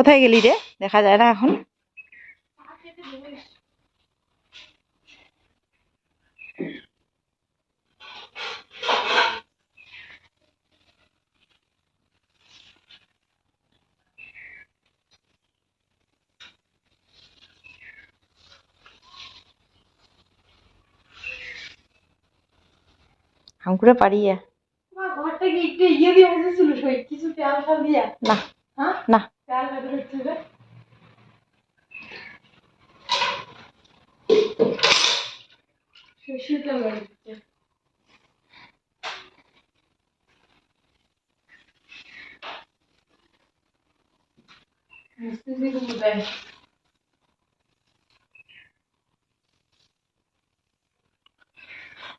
কোথায় গেলি রে? দেখা যায় না এখন। হাম করে পারিয়ে ঘরটা কি একটু ইয়ে বসেছিল দিয়া। না। হ্যাঁ? না।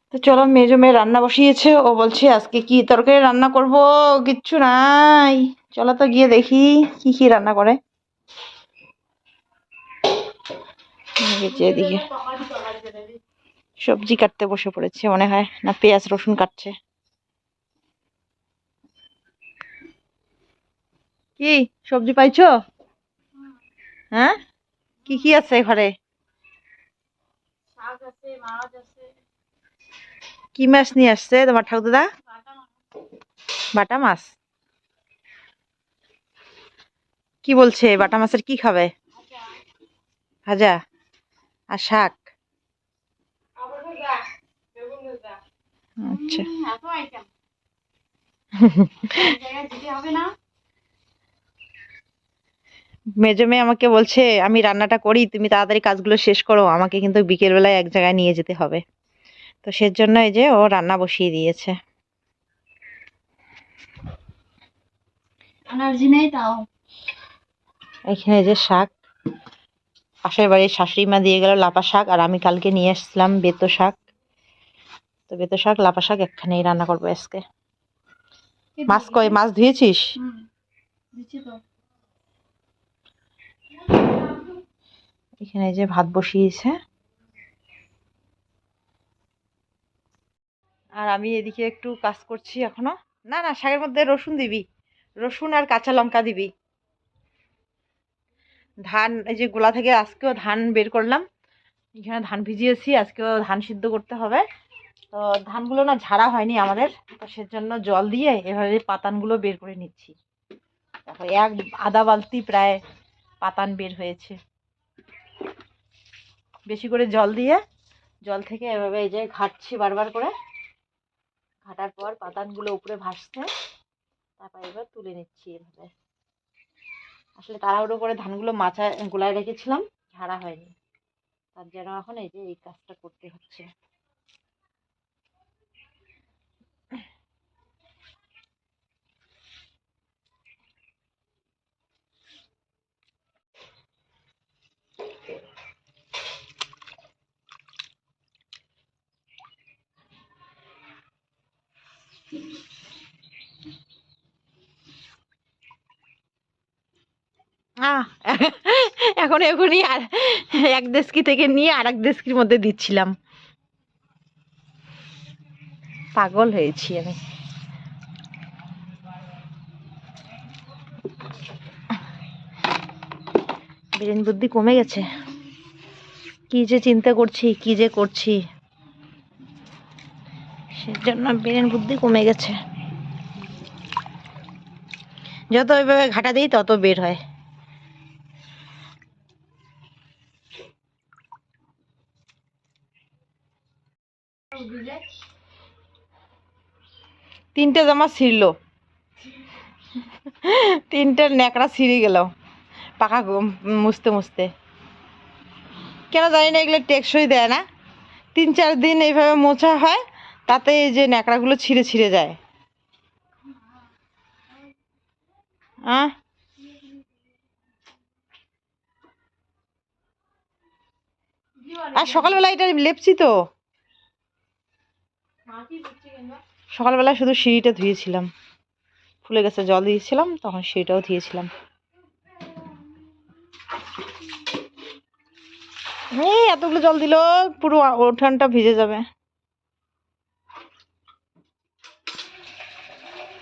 তো চলো মেজো মেয়ে রান্না বসিয়েছে, ও বলছে আজকে কি তরকারি রান্না করব? কিচ্ছু নাই। চলো তো গিয়ে দেখি কি কি রান্না করে। এদিকে সবজি কাটতে বসে পড়েছে মনে হয় না পেঁয়াজ রসুন কাটছে। কি সবজি পাইছো? হ্যাঁ? কি কি আছে ঘরে? কি মাছ নিয়ে আসছে তোমার ঠাকুরদা? বাটা মাছ। বাটা মাছ? কি বলছে? বাটা মাছের কি খাবে? ভাজা আর শাক? আচ্ছা। মেজো মেয়ে আমাকে বলছে, আমি রান্নাটা করি, তুমি তাড়াতাড়ি কাজগুলো শেষ করো। আমাকে কিন্তু বিকেল বেলায় এক জায়গায় নিয়ে যেতে হবে। তো সেজন্য এই যে ও রান্না বসিয়ে দিয়েছে। এনার্জি নেই তাও। এখানে যে শাক পাশের বাড়ির শাশুড়ি মা দিয়ে গেল লাপা শাক আর আমি কালকে নিয়ে এসেছিলাম বেতো শাক। তো বেতো শাক লাপা শাক একখানেই রান্না করব আজকে। মাছ কয় মাছ ধুয়েছিস? এখানে এই যে ভাত বসিয়েছে। আর আমি এদিকে একটু কাজ করছি এখনও। না না শাকের মধ্যে রসুন দিবি। রসুন আর কাঁচা লঙ্কা দিবি। ধান, এই যে গোলা থেকে আজকেও ধান বের করলাম। এখানে ধান ভিজিয়েছি, আজকেও ধান সিদ্ধ করতে হবে। তো ধানগুলো না ঝাড়া হয়নি আমাদের, তো সেজন্য জল দিয়ে এভাবে পাতানগুলো বের করে নিচ্ছি। দেখো এক আধা বালতি প্রায় পাতান বের হয়েছে। বেশি করে জল দিয়ে, জল থেকে এভাবে এই যে ঘাটছি বারবার করে। ঘাটার পর পাতানগুলো উপরে ভাসছে, তারপর এবার তুলে নিচ্ছি এভাবে। আসলে তাড়াহুড়ো করে ধানগুলো মাথায়, গোলায় রেখেছিলাম, ঝাড়া হয়নি। তার জন্য এখন এই যে এই কাজটা করতে হচ্ছে। এখন এখনই আর এক দেশকি থেকে নিয়ে আর এক দেশকির মধ্যে দিচ্ছিলাম। পাগল হয়েছি আমি। ব্রেন বুদ্ধি কমে গেছে। কি যে চিন্তা করছি, কি যে করছি। সেজন্য ব্রেন বুদ্ধি কমে গেছে। যত ওইভাবে ঘাটা দিই তত বের হয়। তিনটে জামা ছিঁড়লো। তিনটে ন্যাকড়া ছিঁড়ে গেল। গম- মুছতে মুছতে। কেন জানি না, এগুলো টেকসই দেয় না। তিন, চার দিন এইভাবে মোছা হয়, তাতে এই যে ন্যাকড়াগুলো ছিঁড়ে ছিঁড়ে যায়। আহ আর সকালবেলা এটা লেপছি তো। সকালবেলা শুধু সিঁড়িটা ধুয়েছিলাম। ফুলে গেছে জল দিয়েছিলাম, তখন সিঁড়িটাও ধুয়েছিলাম। এতগুলো জল দিল, পুরো উঠানটা ভিজে যাবে।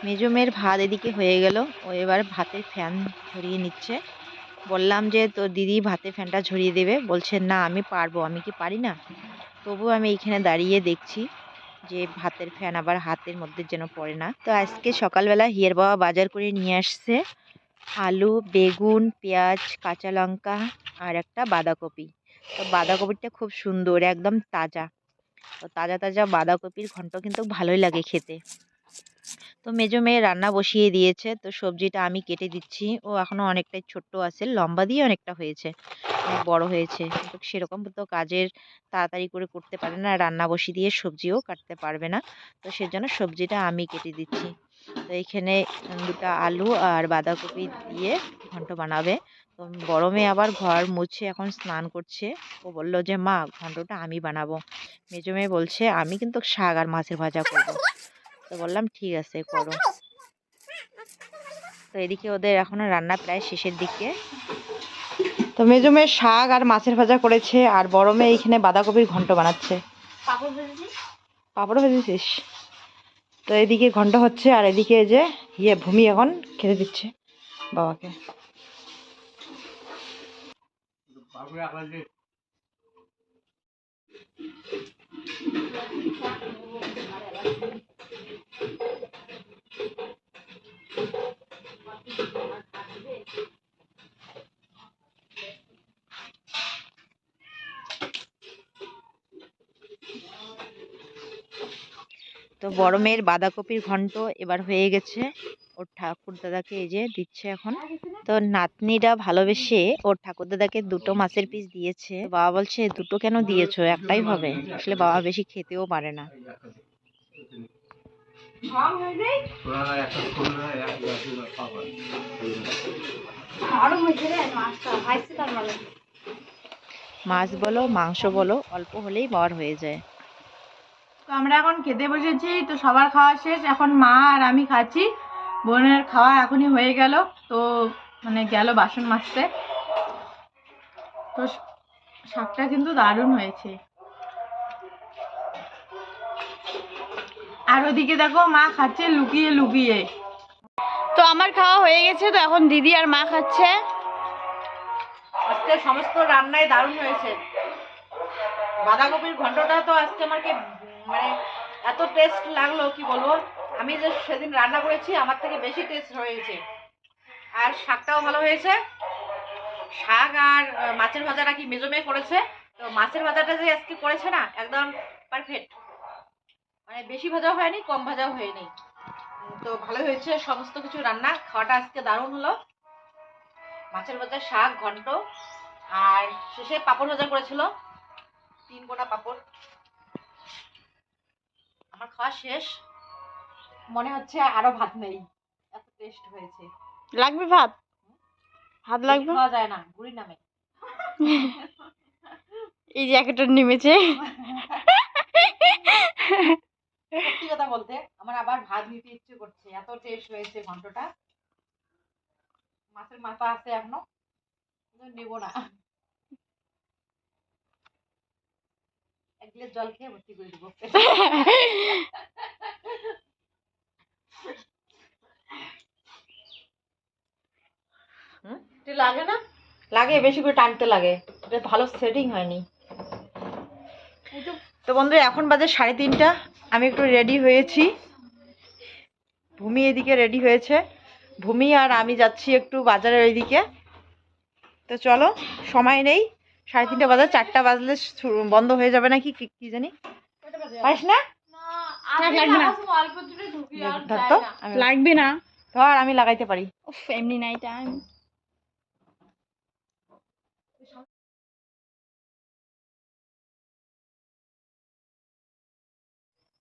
মেজো মেয়ের ভাত এদিকে হয়ে গেল। ও এবার ভাতে ফ্যান ধরিয়ে নিচ্ছে। বললাম যে তো দিদি ভাতে ফ্যানটা ঝরিয়ে দেবে। বলছে, না, আমি পারব। আমি কি পারি না? তবু আমি এইখানে দাঁড়িয়ে দেখছি। যে ভাতের ফ্যান আবার হাতের মধ্যে যেন পড়ে না। তো আজকে সকালবেলা হিয়ার বাবা বাজার করে নিয়ে আসছে আলু, বেগুন, পেঁয়াজ, কাঁচা লঙ্কা আর একটা বাঁধাকপি। তো বাঁধাকপিটা খুব সুন্দর, একদম তাজা। তো তাজা তাজা বাঁধাকপির ঘন্ট কিন্তু ভালোই লাগে খেতে। তো মেজো মেয়ে রান্না বসিয়ে দিয়েছে। তো সবজিটা আমি কেটে দিচ্ছি। ও এখনও অনেকটাই ছোট্ট আছে, লম্বা দিয়ে অনেকটা হয়েছে। অনেক বড় হয়েছে। কিন্তু সেরকম তো কাজের তাড়াতাড়ি করে করতে পারে না। রান্না বসিয়ে দিয়ে সবজিও কাটতে পারবে না। তো সেজন্য সবজিটা আমি কেটে দিচ্ছি। তো এখানে দুটো আলু আর বাঁধাকপি দিয়ে ঘন্ট বানাবে। তো বড় মেয়ে আবার ঘর মুছে এখন স্নান করছে। ও বলল যে, মা, ঘন্টটা আমি বানাবো। মেজো মেয়ে বলছে, আমি কিন্তু শাক আর মাছের ভাজা করব। তো বললাম ঠিক আছে করো। তো এদিকে ওদের এখনও রান্না প্রায় শেষের দিকে। তো মেজো মেয়ে শাক আর মাছের ভাজা করেছে আর বড় মেয়ে এইখানে বাঁধাকপির ঘন্ট বানাচ্ছে। পাপড় ভেজেছি পাপড় ভেজেছিস? তো এদিকে ঘন্ট হচ্ছে আর এদিকে যে ইয়ে ভূমি এখন খেতে দিচ্ছে বাবাকে। তো বড় মেয়ের বাঁধাকপির ঘন্ট এবার হয়ে গেছে। ওর ঠাকুর দাদাকে এই যে দিচ্ছে এখন। তো নাতনিরা ভালোবেসে ওর ঠাকুর দাদাকে দুটো মাছের পিস দিয়েছে। বাবা বলছে, দুটো কেন দিয়েছ? একটাই হবে। আসলে বাবা বেশি খেতেও পারে না। মাছ বলো, মাংস বলো, অল্প হলেই বর হয়ে যায়। তো আমরা এখন খেতে বসেছি, তো সবার খাওয়া শেষ। এখন মা আর আমি খাচ্ছি। বোনের খাওয়া এখনই হয়ে গেল, তো মানে গেল বাসন মাজতে। তো শাকটা কিন্তু দারুণ হয়েছে। আর ওদিকে দেখো মা খাচ্ছে লুকিয়ে লুকিয়ে। তো আমার খাওয়া হয়ে গেছে, তো এখন দিদি আর মা খাচ্ছে। আজকে সমস্ত রান্নাই দারুণ হয়েছে। বাঁধাকপির ঘন্টটা তো আজকে আমাকে মানে এত টেস্ট লাগল, কি বলব? আমি যে সেদিন রান্না করেছি, আমার থেকে বেশি টেস্ট হয়েছে। আর শাকটাও ভালো হয়েছে। শাক আর মাছের ভাজাটা কি মেজমে করেছে। তো মাছের ভাজাটা যে আজকে করেছে না, একদম পারফেক্ট মানে বেশি ভাজা হয়নি, কম ভাজাও হয়নি। তো ভালো হয়েছে, সমস্ত কিছু রান্না। খাওয়াটা আজকে দারুণ হলো। মাছের ভাজা, শাক, ঘন্ট। আর শেষে পাপড় ভাজা করেছিল। তিন কোনা পাঁপড়। আমার খাওয়া শেষ। মনে হচ্ছে আরও ভাত নেই। এত টেস্ট হয়েছে। লাগবে ভাত? ভাত লাগবে? খাওয়া যায় না গুড়ি নামে। এই জ্যাকেটটা নেমেছে। সত্যি কথা বলতে আমার আবার ভাত নিতে ইচ্ছে করছে। এত টেস্ট হয়েছে ঘন্টটা। মাছের মাথা আছে এখনও। নেব না। এক গ্লাস জল খেয়ে ভর্তি করে দিব। লাগে না? লাগে বেশি করে টানতে লাগে। এটা ভালো সেটিং হয়নি। তো। তো বন্ধু এখন বাজে সাড়ে তিনটা। আমি একটু রেডি হয়েছি। ভূমি এদিকে রেডি হয়েছে। ভূমি আর আমি যাচ্ছি একটু বাজারের ওইদিকে। তো চলো সময় নেই। সাড়ে তিনটা বাজে চারটা বাজলে বন্ধ হয়ে যাবে নাকি? কি জানি? পারিস না? লাগবে না। ধর। আমি লাগবে না। ধর আমি লাগাইতে পারি। উফ এমনি নাই টাইম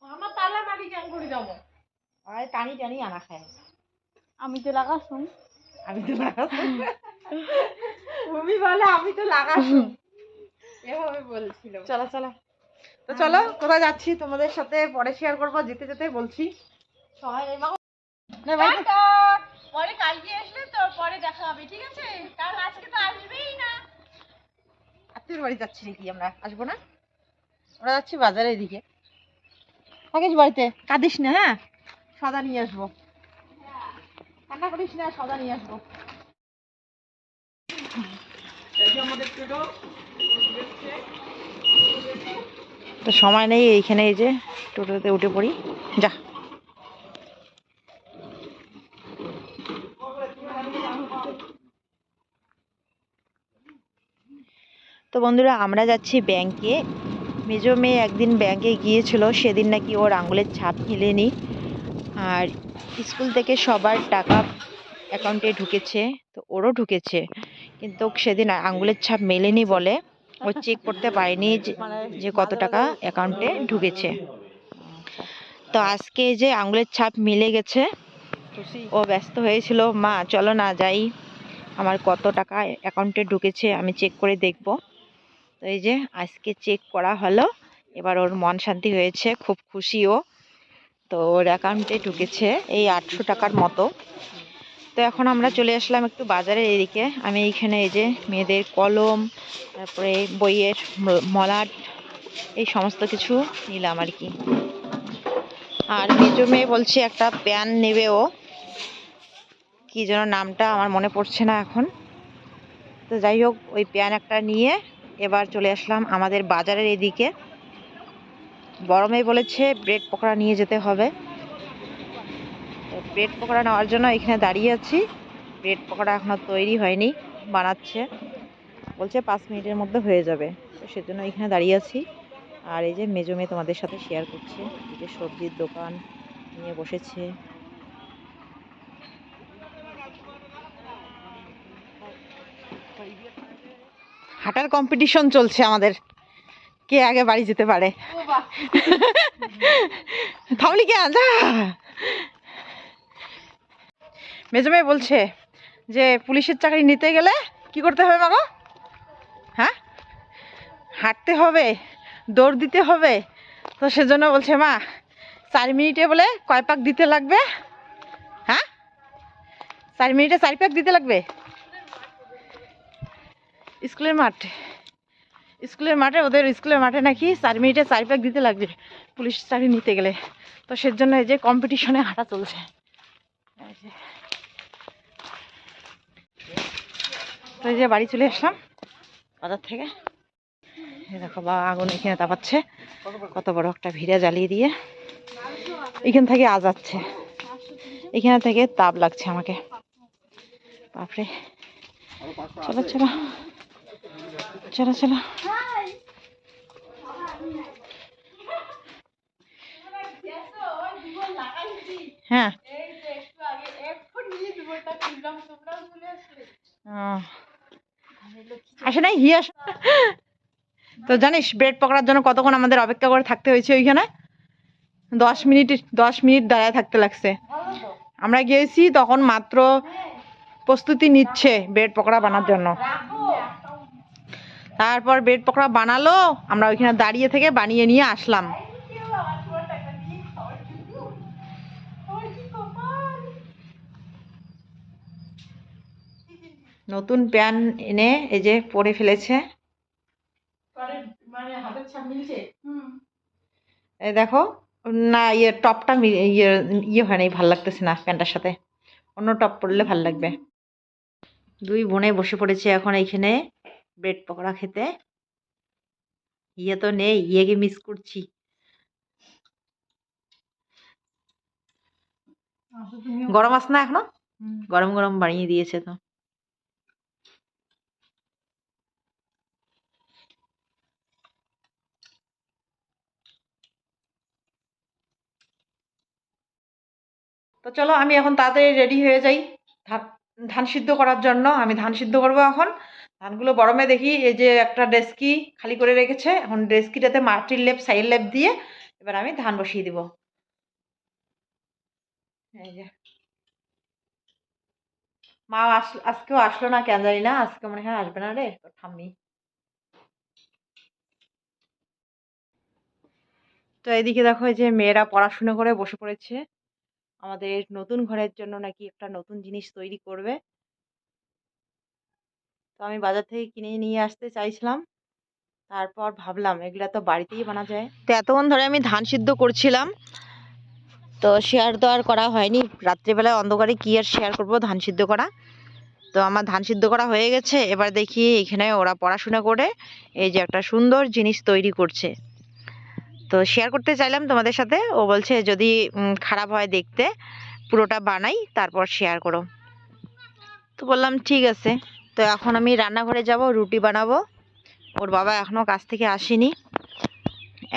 আমার তালা মারি কেন করে যাব? আর টানি টানি আনা খায়। আমি তো লাগাসু আমি তো লাগাস ভূমি বলে আমি তো লাগাস এভাবে বলছিল চলো চলো। তো চলো কোথায় যাচ্ছি? তোমাদের সাথে পরে শেয়ার করব যেতে যেতে বলছি। সবাই পরে কালকে আসলে তো পরে দেখা হবে ঠিক আছে? কারণ আজকে তো আসবেই না। আত্মীয় বাড়ি যাচ্ছি নাকি আমরা? আসব না? আমরা যাচ্ছি বাজারের দিকে। থাকিস বাড়িতে? কাঁদিস না হ্যাঁ? সদা নিয়ে আসব। কান্না করিস না সদা নিয়ে আসব। তো সময় নেই, এইখানে এই যে টোটোতে উঠে পড়ি। যা। তো বন্ধুরা, আমরা যাচ্ছি ব্যাংকে মেজো মেয়ে একদিন ব্যাংকে গিয়েছিল, সেদিন নাকি ওর আঙুলের ছাপ মিলেনি। আর স্কুল থেকে সবার টাকা অ্যাকাউন্টে ঢুকেছে, তো ওরও ঢুকেছে। কিন্তু সেদিন আঙুলের ছাপ মেলেনি বলে ও চেক করতে পারেনি যে- কত টাকা অ্যাকাউন্টে ঢুকেছে। তো আজকে যে আঙুলের ছাপ মিলে গেছে, ও ব্যস্ত হয়েছিল, মা, চলো না যাই। আমার কত টাকা অ্যাকাউন্টে ঢুকেছে, আমি চেক করে দেখব। তো এই যে আজকে চেক করা হলো, এবার ওর মন শান্তি হয়েছে, খুব খুশি ও। তো ওর অ্যাকাউন্টে ঢুকেছে, এই আটশো টাকার মতো। তো এখন আমরা চলে আসলাম একটু বাজারের এদিকে। আমি এইখানে এই যে মেয়েদের কলম, তারপরে বইয়ের মলাট, এই সমস্ত কিছু নিলাম আর কি। আর মেজো মেয়ে বলছে একটা প্যান নেবে ও। কি যেন নামটা আমার মনে পড়ছে না এখন। তো যাই হোক, ওই প্যান একটা নিয়ে এবার চলে আসলাম আমাদের বাজারের এদিকে। বড় মেয়ে বলেছে, ব্রেড পকোড়া নিয়ে যেতে হবে। ব্রেড পকোড়া নেওয়ার জন্য এখানে দাঁড়িয়ে আছি। ব্রেড পকোড়া এখনও তৈরি হয়নি বানাচ্ছে। বলছে পাঁচ মিনিটের মধ্যে হয়ে যাবে। তো সেজন্য এখানে দাঁড়িয়ে আছি। আর এই যে মেজো মেয়ে তোমাদের সাথে শেয়ার করছে। যে সবজির দোকান নিয়ে বসেছে। হাঁটার কম্পিটিশন চলছে আমাদের। কে আগে বাড়ি যেতে পারে? থামলি কে যা মেজো মেয়ে বলছে যে পুলিশের চাকরি নিতে গেলে কি করতে হবে মাগো হ্যাঁ? হাঁটতে হবে, দৌড় দিতে হবে। তো সেজন্য বলছে, মা, চার মিনিটে বলে কয় পাক দিতে লাগবে? হ্যাঁ? চার মিনিটে চার পাক দিতে লাগবে? স্কুলের মাঠ, স্কুলের মাঠে, ওদের স্কুলের মাঠে নাকি চার মিনিটে চার প্যাক দিতে লাগবে পুলিশ চাকরি নিতে গেলে। তো সেজন্য এই যে কম্পিটিশনে হাঁটা চলছে এই যে। তো এই যে বাড়ি চলে আসলাম। বাজার থেকে। দেখো বা আগুন এখানে তাপাচ্ছে। কত বড় একটা ভিড়া জ্বালিয়ে দিয়ে। এখান থেকে আজাচ্ছে এখানে থেকে তাপ লাগছে আমাকে। বাপরে। চলো চলো। চলো চলো। হ্যাঁ। আসে নাই, হি আসে তো জানিস ব্রেড পকড়ার জন্য কতক্ষণ আমাদের অপেক্ষা করে থাকতে হয়েছে ওইখানে? দশ মিনিট দশ মিনিট দাঁড়ায় থাকতে লাগছে। আমরা গিয়েছি, তখন মাত্র প্রস্তুতি নিচ্ছে ব্রেড পকোড়া বানার জন্য। তারপর ব্রেড পকোড়া বানালো, আমরা ওইখানে দাঁড়িয়ে থেকে বানিয়ে নিয়ে আসলাম। নতুন প্যান এনে এই যে পরে ফেলেছে। মানে এই দেখো না ইয়ে টপটা ইয়ে ইয়ে হয় নাই ভালো লাগতেছে না প্যান্টার সাথে। অন্য টপ পরলে ভালো লাগবে। দুই বোনে বসে পড়েছে এখন এইখানে ব্রেড পকোড়া খেতে। ইয়ে তো নেই ইয়েকে মিস করছি। গরম আস না এখনও? গরম গরম বানিয়ে দিয়েছে তো। তো চলো, আমি এখন তাড়াতাড়ি রেডি হয়ে যাই ধান সিদ্ধ করার জন্য। আমি ধান সিদ্ধ করব এখন। ধানগুলো গরমে দেখি, এই যে একটা ডেস্কি খালি করে রেখেছে। এখন ডেস্কিটাতে মাটির লেপ, সাইড লেপ দিয়ে এবার আমি ধান বসিয়ে দিব। এই যে। মা আস, আজকেও আসলো না, কেন জানি না। আজকে মনে হয় আসবে না রে ঠাম্মি। তো এদিকে দেখো, এই যে মেয়েরা পড়াশুনো করে বসে পড়েছে। আমাদের নতুন ঘরের জন্য নাকি একটা নতুন জিনিস তৈরি করবে। তো আমি বাজার থেকে কিনে নিয়ে আসতে চাইছিলাম। তারপর ভাবলাম এগুলা তো বাড়িতেই বানা যায়। তো এতক্ষণ ধরে আমি ধান সিদ্ধ করছিলাম। তো শেয়ার তো আর করা হয়নি। রাত্রিবেলায় অন্ধকারে কি আর শেয়ার করব ধান সিদ্ধ করা? তো আমার ধান সিদ্ধ করা হয়ে গেছে। এবার দেখি এখানে ওরা পড়াশোনা করে। এই যে একটা সুন্দর জিনিস তৈরি করছে। তো শেয়ার করতে চাইলাম তোমাদের সাথে। ও বলছে, যদি খারাপ হয় দেখতে, পুরোটা বানাই, তারপর শেয়ার করো। তো বললাম, ঠিক আছে। তো এখন আমি রান্নাঘরে যাব, রুটি বানাবো। ওর বাবা এখনও কাছ থেকে আসেনি।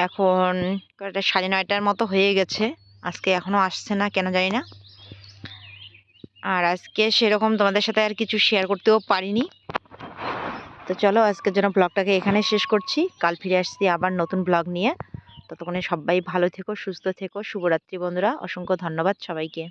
এখন কয়টা সাড়ে নয়টার মতো হয়ে গেছে। আজকে এখনও আসছে না, কেন জানি না। আর আজকে সেরকম তোমাদের সাথে আর কিছু শেয়ার করতেও পারিনি। তো চলো, আজকের জন্য ব্লগটাকে এখানে শেষ করছি। কাল ফিরে আসছি আবার নতুন ব্লগ নিয়ে। ততক্ষণে সবাই ভালো থেকো সুস্থ থেকো। শুভরাত্রি বন্ধুরা অসংখ্য ধন্যবাদ সবাইকে।